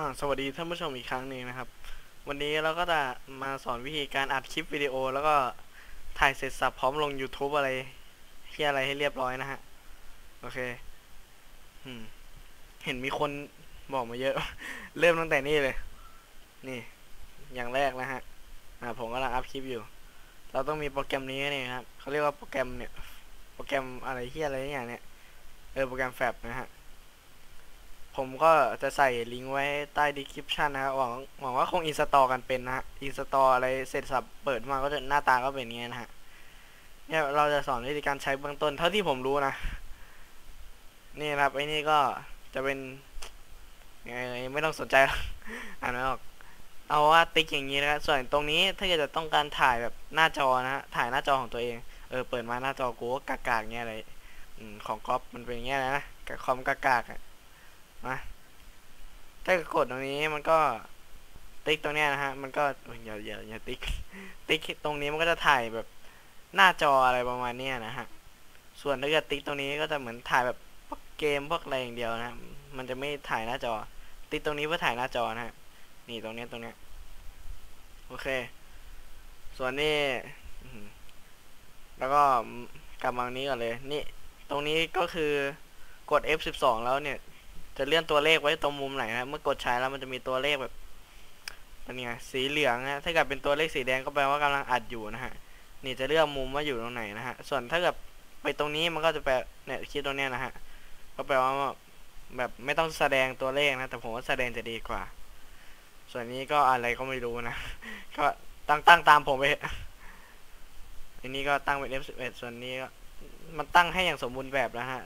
อ่าสวัสดีท่านผู้ชมอีกครั้งหนึ่งนะครับ วันนี้เราก็จะมาสอนวิธีการอัดคลิปวิดีโอ แล้วก็ถ่ายเสร็จสับพร้อมลง YouTube อะไรที่อะไรให้เรียบร้อยนะฮะ โอเคเห็นมีคนบอกมาเยอะ เริ่มตั้งแต่นี่เลย นี่ อย่างแรกนะฮะ อ่า ผมกำลังอัพคลิปอยู่ เราต้องมีโปรแกรมนี้นี่ครับเขาเรียกว่าโปรแกรมเนี่ย โปรแกรมอะไรที่อะไรอย่างเนี่ยเออโปรแกรมแฟบนะฮะ ผมก็จะใส่ลิงก์ไว้ใต้ดีคริปชันนะครับหวังหวังว่าคงอินสตอลกันเป็นนะฮะอินสตอลอะไรเสร็จสับเปิดมาก็จะหน้าตาก็เป็นอย่างเงี้ยนะฮะเนี่ยเราจะสอนวิธีการใช้เบื้องต้นเท่าที่ผมรู้นะ นี่นะครับไอ้นี่ก็จะเป็นยังไงไม่ต้องสนใจหรอกอ่านไม่ออก เอาว่าติ๊กอย่างนี้นะครับส่วนตรงนี้ถ้าเกิดจะต้องการถ่ายแบบหน้าจอนะฮะถ่ายหน้าจอของตัวเองเออเปิดมาหน้าจอกูก็กากๆเงี้ยอะไรของก๊อฟมันเป็นอย่างเงี้ยนะกับคอมกากๆอะ นะถ้ากดตรงนี้มันก็ติ๊กตรงเนี้ยนะฮะ มันก็อย่าอย่าอย่าติ๊ก ติ๊กตรงนี้มันก็จะถ่ายแบบหน้าจออะไรประมาณเนี้ยนะฮะ ส่วนถ้าเกิดติ๊กตรงนี้ก็จะเหมือนถ่ายแบบพวกเกมพวกอะไรอย่างเดียวนะฮะมันจะไม่ถ่ายหน้าจอ ติ๊กตรงนี้เพื่อถ่ายหน้าจอนะฮะ นี่ตรงเนี้ยตรงเนี้ย โอเค ส่วนนี้ แล้วก็กลับมาตรงนี้ก่อนเลย นี่ ตรงนี้ก็คือกด F12 แล้วเนี่ย จะเลื่อนตัวเลขไว้ตรงมุมไหนนะเมื่อกดใช้แล้วมันจะมีตัวเลขแบบเป็นไงสีเหลืองนะถ้าเกิดเป็นตัวเลขสีแดงก็แปลว่ากำลังอัดอยู่นะฮะนี่จะเลือกมุมว่าอยู่ตรงไหนนะฮะส่วนถ้าเกิดไปตรงนี้มันก็จะแปลเนี่ยคิดตรงเนี้ยนะฮะก็แปลว่าแบบไม่ต้องแสดงตัวเลขนะ แต่ผมว่าแสดงจะดีกว่า ส่วนนี้ก็อะไรก็ไม่รู้นะ ก็ตั้งตั้งตามผมไปอันนี้ก็ตั้งเป็น F11 ส่วนนี้ก็มันตั้งให้อย่างสมบูรณ์แบบนะฮะ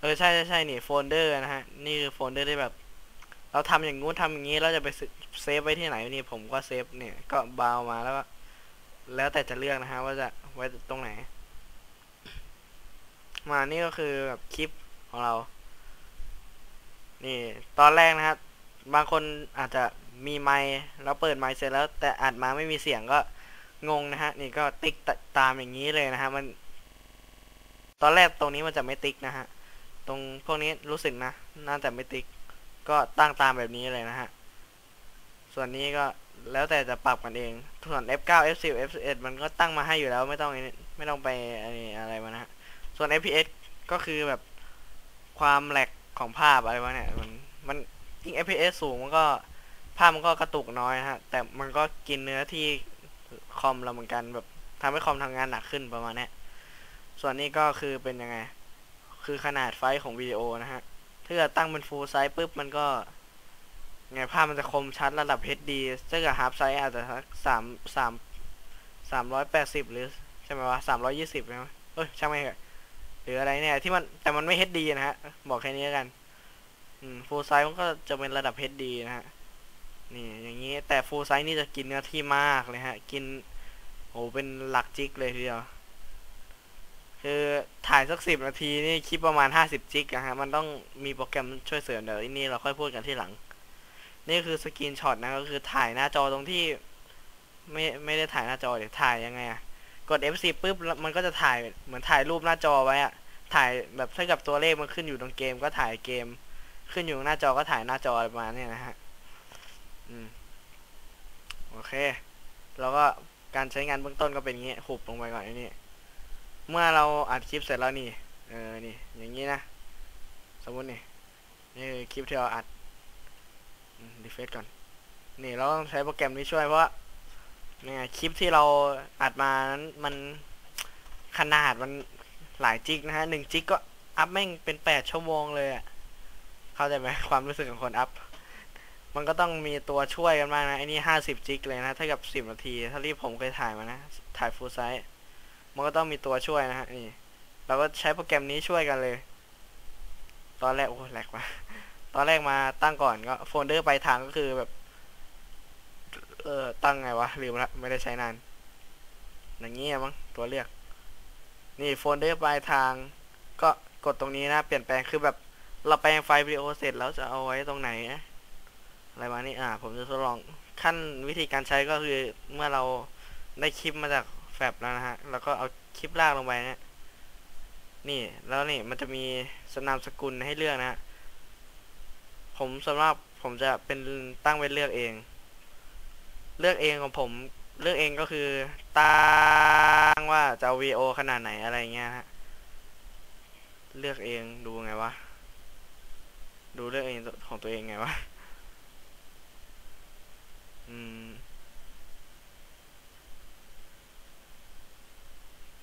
เออใช่ใช่ใช่นี่โฟลเดอร์นะฮะ นี่คือโฟลเดอร์ที่แบบ เราทำอย่างงู้นทำอย่างนี้เราจะไปเซฟไว้ที่ไหนนี่ผมก็เซฟเนี่ยก็บาวมาแล้วก็แล้วแต่จะเลือกนะฮะว่าจะไว้ตรงไหน มานี่ก็คือแบบคลิปของเรา นี่ ตอนแรกนะครับบางคนอาจจะมีไมค์แล้วเปิดไมค์เสร็จแล้ว แต่อัดมาไม่มีเสียงก็งงนะฮะ นี่ก็ติ๊กตามอย่างนี้เลยนะฮะมัน ตอนแรกตรงนี้มันจะไม่ติ๊กนะฮะ ตรงพวกนี้รู้สึกนะน่าจะไม่ติ๊กก็ตั้งตามแบบนี้เลยนะฮะ ส่วนนี้ก็แล้วแต่จะปรับกันเอง ส่วน F9 F10 F11 มันก็ตั้งมาให้อยู่แล้วไม่ต้องไม่ต้องไปอะไรมานะฮะ ส่วน FPS ก็คือแบบความแหลกของภาพอะไรวะเนี่ยมันมันยิ่ง FPS สูงมันก็ภาพมันก็กระตุกน้อยนะฮะ แต่มันก็กินเนื้อที่คอมเราเหมือนกันแบบทำให้คอมทำงานหนักขึ้นประมาณนี้ส่วนนี้ก็คือเป็นยังไง คือขนาดไฟล์ของวิดีโอนะฮะ ถ้าเกิดตั้งเป็น full size ปุ๊บมันก็ ไงภาพมันจะคมชัดระดับ HD ถ้าเกิด half size อาจจะสักสามสามสามร้อยแปดสิบหรือใช่ไหมวะสามร้อยยี่สิบใช่ไหมเอ้ยช่างไม่เหอะหรืออะไรเนี่ยที่มันแต่มันไม่ HD นะฮะ บอกแค่นี้กัน อืม full size มันก็จะเป็นระดับ HD นะฮะนี่อย่างนี้แต่ full size นี่จะกินเนื้อที่มากเลยฮะ กินโอ้เป็นหลักจิกเลยทีเดียว คือถ่ายสักสิบนาทีนี่คลิปประมาณห้าสิบจิกอะฮะ มันต้องมีโปรแกรมช่วยเสริมเดี๋ยวนี้เราค่อยพูดกันที่หลัง นี่คือสกรีนช็อตนะก็คือถ่ายหน้าจอตรงที่ ไม่ไม่ได้ถ่ายหน้าจอเดี๋ยวถ่ายยังไงอะกด F10 ปุ๊บมันก็จะถ่ายเหมือนถ่ายรูปหน้าจอไว้อะถ่ายแบบถ้ากับตัวเลขมันขึ้นอยู่ตรงเกมก็ถ่ายเกม ขึ้นอยู่หน้าจอก็ถ่ายหน้าจอประมาณนี้นะฮะอืมโอเค แล้วก็การใช้งานเบื้องต้นก็เป็นอย่างนี้หุบลงไปก่อนอันนี้ เมื่อเราอัดคลิปเสร็จแล้วนี่ เออ นี่ อย่างนี้นะ สมมตินี่ นี่คือคลิปที่เราอัดดีเฟซก่อน นี่เราต้องใช้โปรแกรมนี้ช่วยเพราะเนี่ยคลิปที่เราอัดมานั้นมันขนาดมันหลายจิกนะฮะหนึ่งจิกก็อัพแม่งเป็นแปดชั่วโมงเลยอะเข้าใจไหมความรู้สึกของคนอัพ มันก็ต้องมีตัวช่วยกันมากนะไอ้นี่ห้าสิบจิกเลยนะถ้ากับสิบนาที ถ้าที่ผมเคยถ่ายมานะ ถ่ายฟูลไซส์ มันก็ต้องมีตัวช่วยนะฮะนี่เราก็ใช้โปรแกรมนี้ช่วยกันเลย ตอนแรกโอ้แหลกมาตอนแรกมาตั้งก่อนก็โฟลเดอร์ไปทางก็คือแบบ เออตั้งไงวะลืมละไม่ได้ใช้นาน อย่างนี้มั้งตัวเลือก นี่โฟลเดอร์ปลายทาง ก็กดตรงนี้นะ เปลี่ยนแปลงคือแบบเราแปลงไฟล์วิดีโอเสร็จแล้วจะเอาไว้ตรงไหนอะไรมานี่อ่า ผมจะทดลองขั้นวิธีการใช้ก็คือเมื่อเราได้คลิปมาจาก แฟบแล้วนะฮะ แล้วก็เอาคลิปลากลงไปเนะนี่แล้วนี่มันจะมีสนามสกุลให้เลือกนะฮะผมส่วนมากผมจะเป็นตั้งเป็นเลือกเอง เลือกเองของผมเลือกเองก็คือตั้งว่าจะ VO ขนาดไหนอะไรเงี้ยฮะ เลือกเองดูไงวะ ดูเลือกเองของตัวเองไงวะ อืม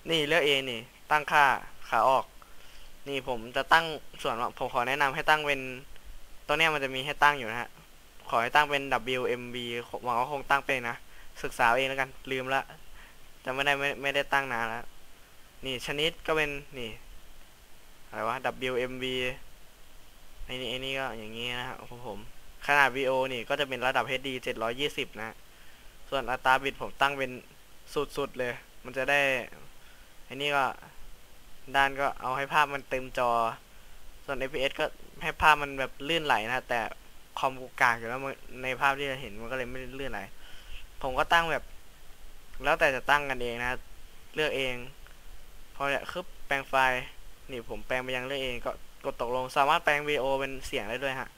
นี่เลือกเองนี่ ตั้งค่าขาออก นี่ผมจะตั้งส่วนผมขอแนะนำให้ตั้งเป็นตัวเนี้ยมันจะมีให้ตั้งอยู่นะฮะ ขอให้ตั้งเป็น WMB หวังว่าคงตั้งเป็นนะ ศึกษาเองแล้วกัน ลืมละจะไม่ได้ไม่ไม่ได้ตั้งนานแล้ว นี่ชนิดก็เป็นนี่อะไรวะ WMB ไอ้นี่ไอ้นี่ก็อย่างงี้นะฮะของผมขนาด VO นี่ก็จะเป็นระดับ HD 720 นะ ส่วนอัตราบิตผมตั้งเป็นสุดๆเลย มันจะได้ ไอ้นี่ก็ ด้านก็เอาให้ภาพมันเต็มจอ ส่วน FPS ก็ให้ภาพมันแบบลื่นไหลนะแต่คอมกูกากอยู่แล้วในภาพที่เราเห็นมันก็เลยไม่ลื่นไหลผมก็ตั้งแบบ แล้วแต่จะตั้งกันเองนะเลือกเองพอเนี่ยคือแปลงไฟล์นี่ผมแปลงไปยังเลือกเองก็กดตกลงสามารถแปลง VO เป็นเสียงได้ด้วยฮะ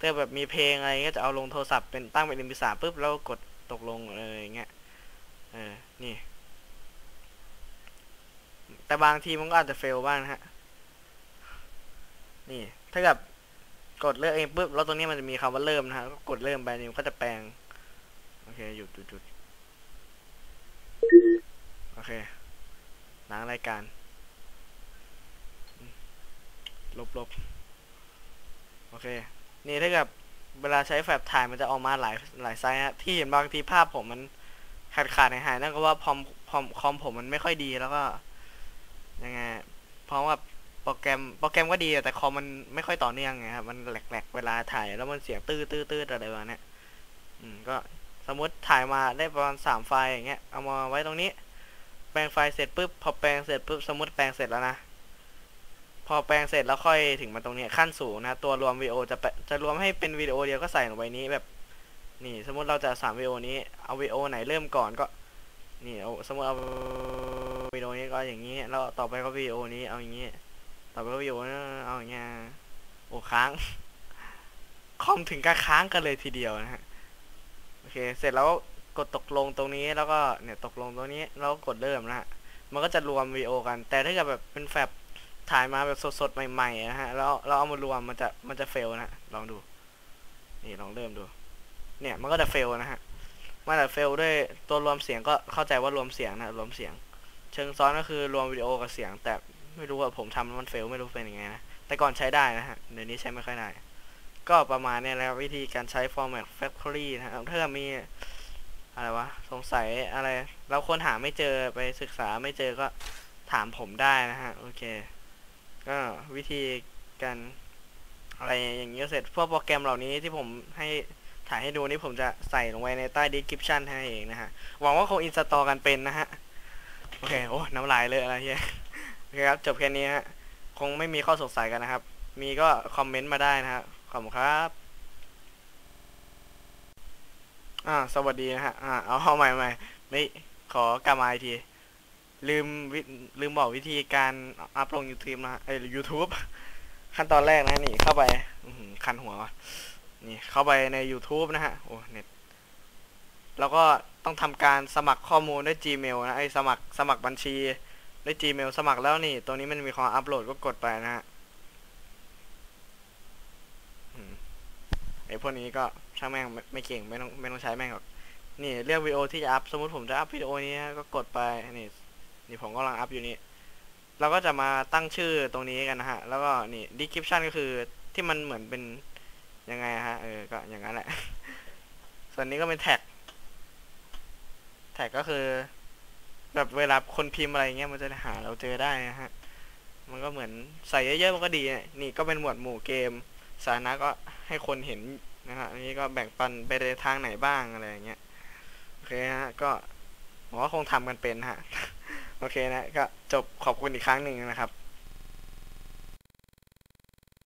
ถ้าแบบมีเพลงอะไรก็จะเอาลงโทรศัพท์เป็นตั้งเป็น MP3 ปุ๊บแล้วกดตกลงเลยอย่างเงี้ยเออนี่ แต่บางทีมันก็อาจจะเฟลบ้างนะฮะ นี่ ถ้ากับกดเลือกเองปุ๊บ แล้วตรงนี้มันจะมีคำว่าเริ่มนะฮะ ก็กดเริ่มไปนี่มันก็จะแปลง โอเค หยุดหยุดหยุดโอเคล้างรายการ ลบลบโอเค นี่ถ้ากับเวลาใช้แฟลชถ่ายมันจะออกมาหลายหลายไซส์ฮะ ที่เห็นบางทีภาพผมมันขาดขาดหายหายนั่นก็ว่าพอมพอมคอมผมมันไม่ค่อยดีแล้วก็ ยังไงเพราะว่าโปรแกรมโปรแกรมก็ดีแต่คอมมันไม่ค่อยต่อเนื่องไงครับมันแหลกๆเวลาถ่ายแล้วมันเสียงตื้อตื้อตื้ออะไรแบบนี้อืมก็สมมติถ่ายมาได้ประมาณสามไฟล์อย่างเงี้ยเอามาไว้ตรงนี้ แปลงไฟล์เสร็จปุ๊บพอแปลงเสร็จปุ๊บสมมติแปลงเสร็จแล้วนะพอแปลงเสร็จแล้วค่อยถึงมาตรงนี้ขั้นสูงนะตัวรวมวิดีโอจะจะรวมให้เป็นวิดีโอเดียวก็ใส่ลงไปนี้แบบ นี่สมมติเราจะสามวิดีโอนี้เอาวิดีโอไหนเริ่มก่อนก็ นี่เอาสมมติเอาวิดีโอนี้ก็อย่างนี้แล้วต่อไปก็วิดีโอนี้เอาอย่างนี้ ต่อไปก็วิดีโอนี้เอาอย่างเงี้ยโอ้ค้างคอมถึงกับค้างกันเลยทีเดียวนะฮะโอเค เสร็จแล้วกดตกลงตรงนี้แล้วก็เนี่ยตกลงตรงนี้แล้วกดเริ่มนะฮะมันก็จะรวมวิดีโอกัน แต่ถ้าเกิดแบบเป็นแฟบถ่ายมาแบบสดๆใหม่ๆนะฮะแล้วเราเอามารวมมันจะมันจะเฟลนะลองดู นี่ลองเริ่มดู เนี่ยมันก็จะเฟลนะฮะ มันจะเฟลด้วยตัวรวมเสียงก็เข้าใจว่ารวมเสียงนะรวมเสียง เชิงซ้อนก็คือรวมวิดีโอกับเสียง แต่ไม่รู้ว่าผมทำแล้วมันเฟลไม่รู้เป็นยังไงนะแต่ก่อนใช้ได้นะฮะเดี๋ยวนี้ใช้ไม่ค่อยได้ ก็ประมาณนี้แล้ววิธีการใช้ format factory นะครับถ้ามีอะไรวะสงสัยอะไร เราควรหาไม่เจอไปศึกษาไม่เจอก็ถามผมได้นะฮะ โอเค ก็วิธีการอะไรอย่างนี้ก็เสร็จพวกโปรแกรมเหล่านี้ที่ผมให้ ถ่ายให้ดูนี่ผมจะใส่ลงไว้ในใต้ description ให้เองนะฮะ หวังว่าคงอินสตอลกันเป็นนะฮะ โอเค โอ้ น้ำลายเลยอะไรเงี้ยโอเคครับ จบแค่นี้ฮะ คงไม่มีข้อสงสัยกันนะครับ มีก็คอมเมนต์มาได้นะครับขอบคุณครับอ่าสวัสดีนะฮะ อ่า เอาเอาใหม่ใหม่ไม่ขอกลับมาอีกที ลืมลืมบอกวิธีการอัพลง YouTube นะฮะเอ้ย YouTube ขั้นตอนแรกนะนี่เข้าไปคันหัววะ นี่เข้าไปใน YouTube นะฮะโอ้เน็ตแล้วก็ต้องทำการสมัครข้อมูลด้วย Gmail นะไอ้สมัครสมัครบัญชีด้วย Gmail สมัครแล้วนี่ ตัวนี้มันมีความอัปโหลดก็กดไปนะฮะไอ้พวกนี้ก็ช่างแม่งไม่ไมเก่งไม่ต้องไม่ต้องใช้แม่งหรอกนี่เลือกวิดีโอที่จะอัพสมมติผมจะอัพวิดีโอนี้ก็กดไปนี่นี่ผมกำลังอัพอยู่นี่เราก็จะมาตั้งชื่อตรงนี้กันนะฮะ แล้วก็นี่ description ก็คือที่มันเหมือนเป็น ยังไงฮะ เออ ก็อย่างนั้นแหละ ส่วนนี้ก็เป็นแท็ก แท็กก็คือ แบบเวลาคนพิมพ์อะไรเงี้ยมันจะหาเราเจอได้นะฮะ มันก็เหมือนใส่เยอะๆมันก็ดี นี่ก็เป็นหมวดหมู่เกม สาธารณะก็ให้คนเห็นนะฮะ อันนี้ก็แบ่งปันไปในทางไหนบ้างอะไรอย่างเงี้ย โอเคฮะ ก็ผมว่าคงทำกันเป็นฮะ โอเคนะ ก็จบขอบคุณอีกครั้งหนึ่งนะครับ